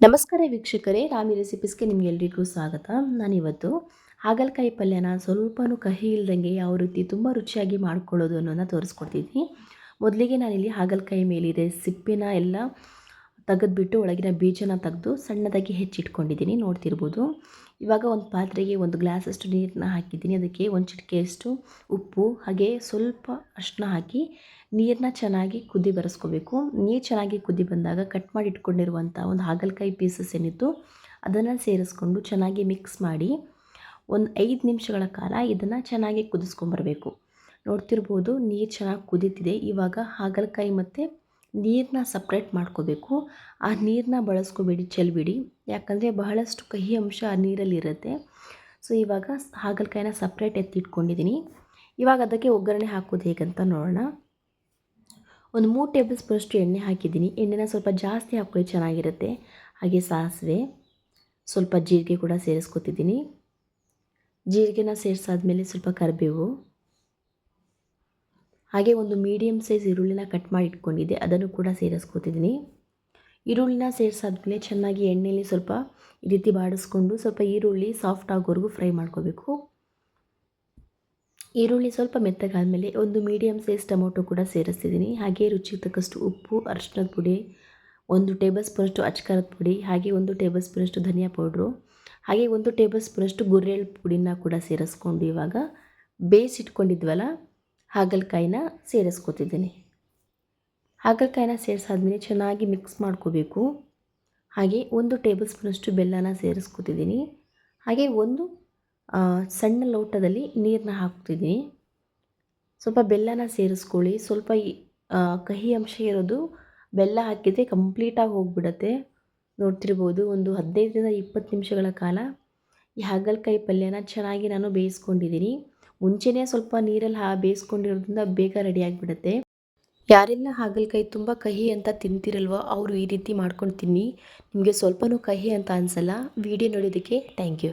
ನಮಸ್ಕಾರ ವೀಕ್ಷಕರೇ, ರಾಮಿ ರೆಸಿಪೀಸ್ಗೆ ನಿಮಗೆಲ್ಲರಿಗೂ ಸ್ವಾಗತ. ನಾನಿವತ್ತು ಹಾಗಲಕಾಯಿ ಪಲ್ಯನ ಸ್ವಲ್ಪನೂ ಕಹಿ ಇಲ್ದಂಗೆ ಯಾವ ರೀತಿ ತುಂಬ ರುಚಿಯಾಗಿ ಮಾಡ್ಕೊಳ್ಳೋದು ಅನ್ನೋದನ್ನ ತೋರಿಸ್ಕೊಡ್ತಿದ್ದೀನಿ ಮೊದಲಿಗೆ ನಾನಿಲ್ಲಿ ಹಾಗಲಕಾಯಿ ಮೇಲಿದೆ ಸಿಪ್ಪಿನ ಎಲ್ಲ ತೆಗೆದುಬಿಟ್ಟು ಒಳಗಿನ ಬೀಜನ ತೆಗೆದು ಸಣ್ಣದಾಗಿ ಹೆಚ್ಚಿಟ್ಕೊಂಡಿದ್ದೀನಿ, ನೋಡ್ತಿರ್ಬೋದು. ಇವಾಗ ಒಂದು ಪಾತ್ರೆಗೆ ಒಂದು ಗ್ಲಾಸಷ್ಟು ನೀರನ್ನ ಹಾಕಿದ್ದೀನಿ, ಅದಕ್ಕೆ ಒಂದು ಚಿಟಿಕೆಯಷ್ಟು ಉಪ್ಪು, ಹಾಗೆ ಸ್ವಲ್ಪ ಅಷ್ಟನ್ನ ಹಾಕಿ ನೀರನ್ನ ಚೆನ್ನಾಗಿ ಕುದಿ ಬರೆಸ್ಕೋಬೇಕು. ನೀರು ಚೆನ್ನಾಗಿ ಕುದಿ ಬಂದಾಗ ಕಟ್ ಮಾಡಿ ಇಟ್ಕೊಂಡಿರುವಂಥ ಒಂದು ಹಾಗಲಕಾಯಿ ಪೀಸಸ್ ಏನಿತ್ತು, ಅದನ್ನು ಸೇರಿಸ್ಕೊಂಡು ಚೆನ್ನಾಗಿ ಮಿಕ್ಸ್ ಮಾಡಿ ಒಂದು ಐದು ನಿಮಿಷಗಳ ಕಾಲ ಇದನ್ನು ಚೆನ್ನಾಗಿ ಕುದಿಸ್ಕೊಂಬರಬೇಕು. ನೋಡ್ತಿರ್ಬೋದು ನೀರು ಚೆನ್ನಾಗಿ ಕುದೀತಿದೆ. ಇವಾಗ ಹಾಗಲಕಾಯಿ ಮತ್ತು ನೀರನ್ನ ಸಪ್ರೇಟ್ ಮಾಡ್ಕೋಬೇಕು. ಆ ನೀರನ್ನ ಬಳಸ್ಕೋಬೇಡಿ, ಚೆಲ್ಬಿಡಿ. ಯಾಕಂದರೆ ಬಹಳಷ್ಟು ಕಹಿ ಅಂಶ ಆ ನೀರಲ್ಲಿರುತ್ತೆ ಸೊ ಇವಾಗ ಹಾಗಲಕಾಯಿನ ಸಪ್ರೇಟ್ ಎತ್ತಿಟ್ಕೊಂಡಿದ್ದೀನಿ ಇವಾಗ ಅದಕ್ಕೆ ಒಗ್ಗರಣೆ ಹಾಕೋದು ಹೇಗಂತ ನೋಡೋಣ. ಒಂದು ಮೂರು ಟೇಬಲ್ ಸ್ಪೂನಷ್ಟು ಎಣ್ಣೆ ಹಾಕಿದ್ದೀನಿ. ಎಣ್ಣೆನ ಸ್ವಲ್ಪ ಜಾಸ್ತಿ ಹಾಕ್ಕೊಳ್ಳಿ, ಚೆನ್ನಾಗಿರುತ್ತೆ. ಹಾಗೆ ಸಾಸಿವೆ, ಸ್ವಲ್ಪ ಜೀರಿಗೆ ಕೂಡ ಸೇರಿಸ್ಕೊತಿದ್ದೀನಿ. ಜೀರಿಗೆನ ಸೇರಿಸಾದ್ಮೇಲೆ ಸ್ವಲ್ಪ ಕರಿಬೇವು, ಹಾಗೆ ಒಂದು ಮೀಡಿಯಮ್ ಸೈಜ್ ಈರುಳ್ಳಿನ ಕಟ್ ಮಾಡಿ ಇಟ್ಕೊಂಡಿದ್ದೆ, ಅದನ್ನು ಕೂಡ ಸೇರಿಸ್ಕೊತಿದ್ದೀನಿ. ಈರುಳ್ಳಿನ ಸೇರಿಸಾದ್ಮೇಲೆ ಚೆನ್ನಾಗಿ ಎಣ್ಣೆಯಲ್ಲಿ ಸ್ವಲ್ಪ ಈ ರೀತಿ ಬಾಡಿಸ್ಕೊಂಡು ಸ್ವಲ್ಪ ಈರುಳ್ಳಿ ಸಾಫ್ಟ್ ಆಗೋವರೆಗೂ ಫ್ರೈ ಮಾಡ್ಕೋಬೇಕು. ಈರುಳ್ಳಿ ಸ್ವಲ್ಪ ಮೆತ್ತಗಾದಮೇಲೆ ಒಂದು ಮೀಡಿಯಮ್ ಸೈಜ್ ಟೊಮೊಟೊ ಕೂಡ ಸೇರಿಸ್ತಿದ್ದೀನಿ. ಹಾಗೆ ರುಚಿಗೆ ತಕ್ಕಷ್ಟು ಉಪ್ಪು, ಅರಿಶಿನದ ಪುಡಿ, ಒಂದು ಟೇಬಲ್ ಸ್ಪೂನಷ್ಟು ಅಚ್ಕಾರದ ಪುಡಿ, ಹಾಗೆ ಒಂದು ಟೇಬಲ್ ಸ್ಪೂನಷ್ಟು ಧನಿಯಾ ಪೌಡ್ರು, ಹಾಗೆ ಒಂದು ಟೇಬಲ್ ಸ್ಪೂನಷ್ಟು ಗುರೆಳ್ ಪುಡಿನ ಕೂಡ ಸೇರಿಸ್ಕೊಂಡು ಇವಾಗ ಬೇಯಿಸಿಟ್ಕೊಂಡಿದ್ವಲ್ಲ, ಹಾಗಲಕಾಯಿನ ಸೇರಿಸ್ಕೊತಿದ್ದೀನಿ. ಹಾಗಲಕಾಯಿನ ಸೇರಿಸಾದ್ಮೇಲೆ ಚೆನ್ನಾಗಿ ಮಿಕ್ಸ್ ಮಾಡ್ಕೋಬೇಕು. ಹಾಗೆ ಒಂದು ಟೇಬಲ್ ಸ್ಪೂನಷ್ಟು ಬೆಲ್ಲನ ಸೇರಿಸ್ಕೊತಿದ್ದೀನಿ. ಹಾಗೆ ಒಂದು ಸಣ್ಣ ಲೋಟದಲ್ಲಿ ನೀರನ್ನ ಹಾಕ್ತಿದ್ದೀನಿ ಸ್ವಲ್ಪ ಬೆಲ್ಲನ ಸೇರಿಸ್ಕೊಳ್ಳಿ. ಸ್ವಲ್ಪ ಕಹಿ ಅಂಶ ಇರೋದು ಬೆಲ್ಲ ಹಾಕಿದರೆ ಕಂಪ್ಲೀಟಾಗಿ ಹೋಗಿಬಿಡತ್ತೆ. ನೋಡ್ತಿರ್ಬೋದು ಒಂದು ಹದಿನೈದರಿಂದ ಇಪ್ಪತ್ತು ನಿಮಿಷಗಳ ಕಾಲ. ಈ ಹಾಗಲಕಾಯಿ ಪಲ್ಯನ ಚೆನ್ನಾಗಿ ನಾನು ಬೇಯಿಸ್ಕೊಂಡಿದ್ದೀನಿ. ಮುಂಚೆನೇ ಸ್ವಲ್ಪ ನೀರಲ್ಲಿ ಹಾ, ಬೇಯಿಸ್ಕೊಂಡಿರೋದ್ರಿಂದ ಬೇಗ ರೆಡಿ ಆಗಿಬಿಡುತ್ತೆ. ಯಾರೆಲ್ಲ ಹಾಗಲಕಾಯಿ ತುಂಬ ಕಹಿ ಅಂತ ತಿಂತಿರಲ್ವೋ ಅವರು ಈ ರೀತಿ ಮಾಡ್ಕೊಂಡು ತಿನ್ನಿ. ನಿಮಗೆ ಸ್ವಲ್ಪನೂ ಕಹಿ ಅಂತ ಅನಿಸಲ್ಲ. ವಿಡಿಯೋ ನೋಡಿದ್ದಕ್ಕೆ ಥ್ಯಾಂಕ್ ಯು